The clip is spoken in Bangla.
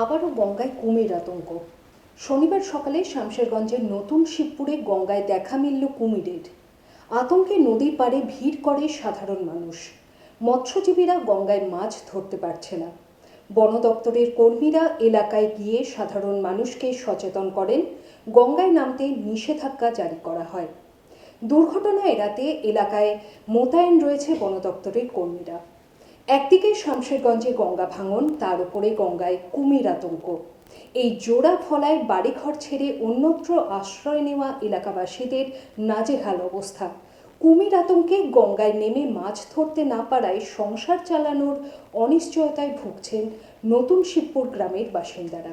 আবারও গঙ্গায় কুমির আতঙ্ক। শনিবার সকালে শামশেরগঞ্জের নতুন শিবপুরে গঙ্গায় দেখা মিলল কুমিরের। আতঙ্কে নদীর পাড়ে ভিড় করে সাধারণ মানুষ। মৎস্যজীবীরা গঙ্গায় মাছ ধরতে পারছে না। বন দপ্তরের কর্মীরা এলাকায় গিয়ে সাধারণ মানুষকে সচেতন করেন, গঙ্গায় নামতে নিষেধাজ্ঞা জারি করা হয়। দুর্ঘটনা এড়াতে এলাকায় মোতায়েন রয়েছে বন দপ্তরের কর্মীরা। একদিকে শামশেরগঞ্জে গঙ্গা ভাঙন, তার উপরে গঙ্গায় কুমির আতঙ্ক। এই জোড়া ফলায় বাড়িঘর ছেড়ে অন্যত্র আশ্রয় নেওয়া এলাকাবাসীদের নাজেহাল অবস্থা। কুমির আতঙ্কে গঙ্গায় নেমে মাছ ধরতে না পারায় সংসার চালানোর অনিশ্চয়তায় ভুগছেন নতুন শিবপুর গ্রামের বাসিন্দারা।